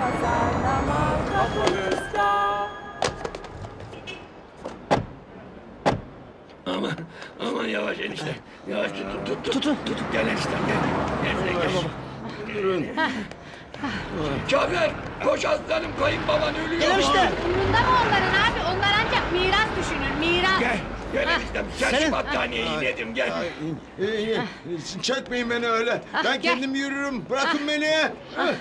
pazarlama. Aman, aman yavaş enişte. Yavaş tut, tut, tut. Tutun, tutun. Gel eniştem, gel. Gel buraya gel. Durun. Cafer, koş aslanım, kayınbaban ölüyor. Gel işte. Umrunda mı onların abi? Onlar ancak miras düşünür, miras. Gel, gel Hah. eniştem. Sen Senin- şu battaniyeyi gel. İyi, iyi. Çekmeyin beni öyle. Ben gel. kendim yürürüm. Bırakın beni. Ah, gel.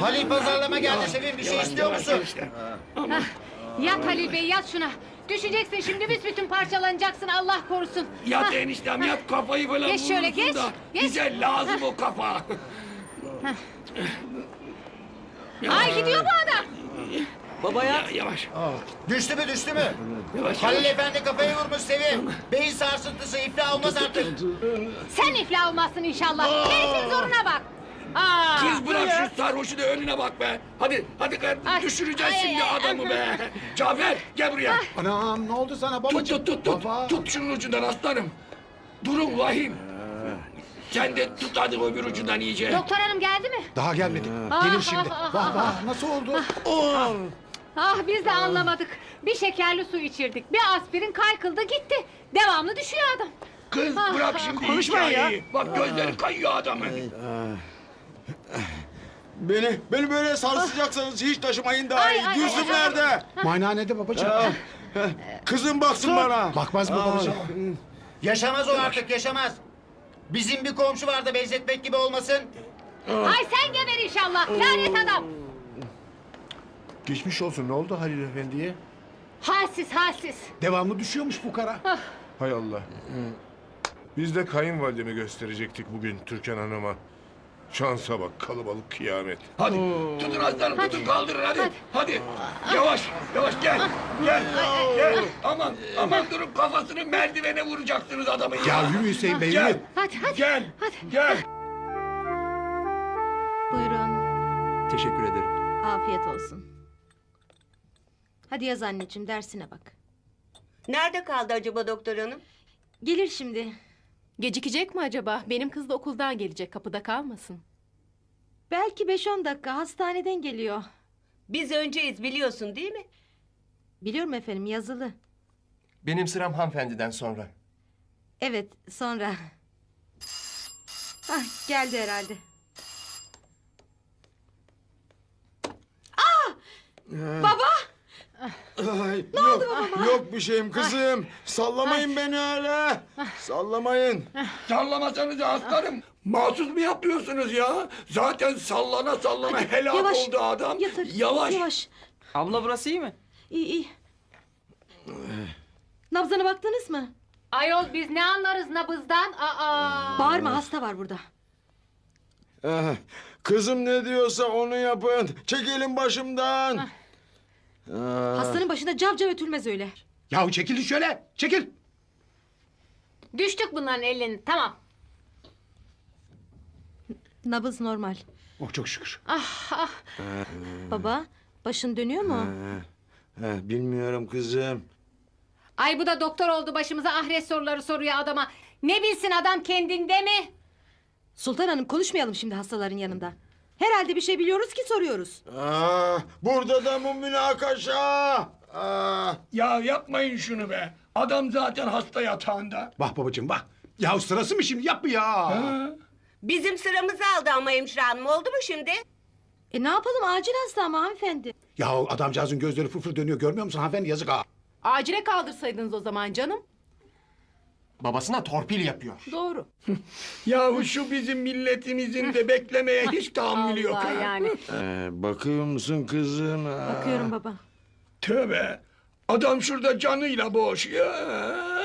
Halil pazarlama geldi Sevim bir şey istiyor musun? enişte. Yat Halil Bey yat şuna. Düşeceksin şimdi büsbütün parçalanacaksın Allah korusun. Yat Hah. eniştem, yat kafayı falan Geç şöyle, vurursun geç, da. geç. Bize lazım o kafa. Ay gidiyor bu adam. Baba ya. yavaş, Düştü mü düştü mü? yavaş. Halil yavaş. Efendi kafayı vurmuş Sevim. Beyin sarsıntısı iflah olmaz artık. Sen iflah olmazsın inşallah. Herifin zoruna bak. Aa. Kız bırak şu sarhoşu da önüne bak be. Hadi, hadi kardeşim Ay, düşüreceğiz ay, şimdi ay, adamı be. Cafer, gel buraya. Anam ne oldu sana babacığım? tut tut tut. Baba. Tut şunun ucundan aslanım. Durun vahim. Sen de tut hadi öbür ucundan iyice. Doktor hanım geldi mi? Daha gelmedi. Ah, Gelir ah, şimdi. ah, Vah ah, vah nasıl oldu? Ah biz de anlamadık. Bir şekerli su içirdik. Bir aspirin kaykıldı gitti. Devamlı düşüyor adam. Kız Ah, bırak ah. şimdi Konuşmayın ya. Bak gözleri kayıyor adamın. Beni beni böyle sarsacaksanız hiç taşımayın daha Ay, iyi. ay, Gülsüm ay, ay. nerede? Muayenehanede babacığım. Ah, Kızım baksın bana. Bakmaz mı babacığım? Yaşamaz o artık yaşamaz. Bizim bir komşu vardı benzetmek gibi olmasın. Ay sen geber inşallah. Lanet adam. Geçmiş olsun. Ne oldu Halil Efendi'ye? Halsiz halsiz. Devamlı düşüyormuş fukara. Hay Allah. Biz de kayınvalidemi gösterecektik bugün Türkan Hanım'a. Şansa bak kalabalık kıyamet. Hadi tutun aslanım tutun kaldırın hadi. Hadi. Hadi. Yavaş yavaş gel. Gel. Gel. Aman aman durun kafasını merdivene vuracaksınız adamın ya. Ya yürü Hüseyin Bey Gel. yürü. Hadi hadi. Gel. Hadi. Gel. Buyurun. Teşekkür ederim. Afiyet olsun. Hadi yaz anneciğim dersine bak. Nerede kaldı acaba doktor hanım? Gelir şimdi. Gecikecek mi acaba? Benim kız da okuldan gelecek kapıda kalmasın. Belki 5-10 dakika hastaneden geliyor. Biz önceyiz biliyorsun değil mi? Biliyorum efendim yazılı. Benim sıram hanımefendiden sonra. Evet sonra. Ah geldi herhalde. Ay, yok, Yok bir şeyim kızım. Sallamayın beni öyle. Sallamayın. Sallamasanız aslanım. Mahsus mu yapıyorsunuz ya? Zaten sallana sallana helak yavaş, oldu adam. Yatır. Yavaş. Yavaş. Abla burası iyi mi? İyi iyi. Nabzına baktınız mı? Ayol biz ne anlarız nabızdan? Aa. Bağırma hasta var burada. Eh, Kızım ne diyorsa onu yapın. Çekilin başımdan. Ah. Hastanın başında cavcav ötülmez öyle. Yahu çekil şöyle. Çekil. Düştük bunların elini. Tamam. Nabız normal. Oh çok şükür. Ah ah. Baba başın dönüyor mu? Eh, Bilmiyorum kızım. Ay bu da doktor oldu başımıza ahiret soruları soruyor adama. Ne bilsin adam kendinde mi? Sultan Hanım konuşmayalım şimdi hastaların yanında. Herhalde bir şey biliyoruz ki soruyoruz. Ah, burada da mı münakaşa? Ah. Ya yapmayın şunu be. Adam zaten hasta yatağında. Bak babacığım bak. Ya sırası mı şimdi yapma ya. Ha? Bizim sıramızı aldı ama hemşire hanım oldu mu şimdi? E ne yapalım acil hasta ama hanımefendi. Ya adamcağızın gözleri fırfır dönüyor görmüyor musun hanımefendi yazık ha. Acile kaldırsaydınız o zaman canım. Babasına torpil yapıyor. Doğru. Yahu şu bizim milletimizin de beklemeye hiç tahammülü yok Allah ha. yani. Eh, bakıyor musun kızım? Ah. Bakıyorum baba. Tövbe. Adam şurada canıyla boğuşuyor.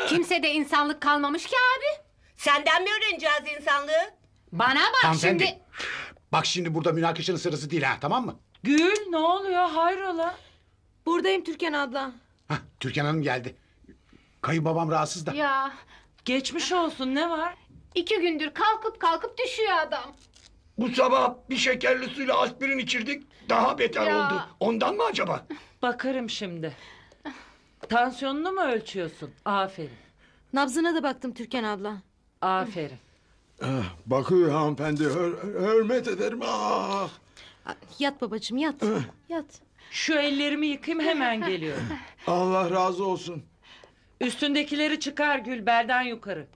Kimse de insanlık kalmamış ki abi. Senden mi öğreneceğiz insanlığı? Bana bak Hanımefendi. şimdi. Bak şimdi burada münakaşanın sırası değil ha tamam mı? Gül ne oluyor hayrola? Buradayım Türkan abla. Hah Türkan Hanım geldi. Kayınbabam rahatsız da. Ya Geçmiş olsun ne var? iki gündür kalkıp kalkıp düşüyor adam. Bu sabah bir şekerli suyla aspirin içirdik. Daha beter Ya. oldu. Ondan mı acaba? Bakarım şimdi. Tansiyonunu mu ölçüyorsun? Aferin. Nabzına da baktım Türkan abla. Aferin. Ah, Bakıyor hanımefendi. Hür- hürmet ederim. Ah. Aa, Yat babacığım yat. Yat. Şu ellerimi yıkayayım hemen geliyorum. Allah razı olsun. Üstündekileri çıkar Gül belden yukarı.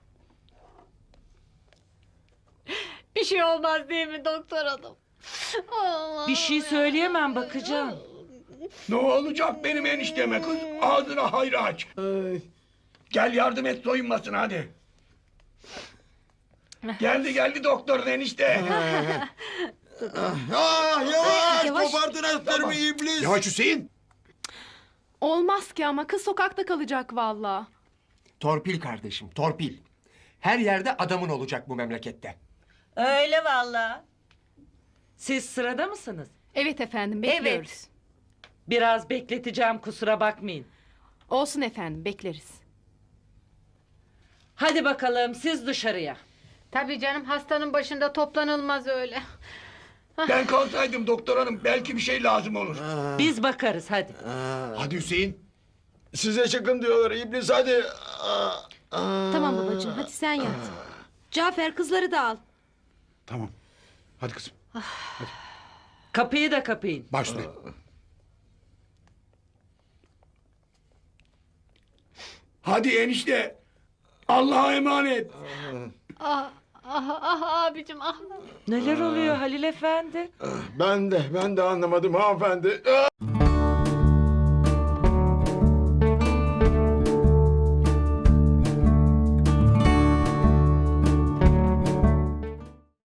Bir şey olmaz değil mi doktor hanım? Bir şey söyleyemem bakacağım. Ne olacak benim enişteme kız? Ağzına hayra aç. Ay. Gel yardım et soyunmasın hadi. Geldi geldi doktor enişte. Ah, yavaş, Yavaş. kopardın etlerimi iblis. Yavaş Hüseyin. Olmaz ki ama kız sokakta kalacak valla. Torpil kardeşim, torpil. Her yerde adamın olacak bu memlekette. Öyle vallahi. Siz sırada mısınız? Evet efendim bekliyoruz. Biraz bekleteceğim kusura bakmayın. Olsun efendim bekleriz. Hadi bakalım siz dışarıya. Tabii canım hastanın başında toplanılmaz öyle. Ben kalsaydım doktor hanım belki bir şey lazım olur. Biz bakarız hadi. Hadi Hüseyin. Size çıkın diyorlar iblis hadi. Ah, ah. Tamam babacığım hadi sen yat. Cafer kızları da al. Tamam. Hadi kızım. Kapıyı da kapayın. Başla. Hadi enişte. Allah'a emanet. Ah, ah, ah abicim ah. Neler oluyor Halil Efendi? Ben de ben de anlamadım hanımefendi. Ah.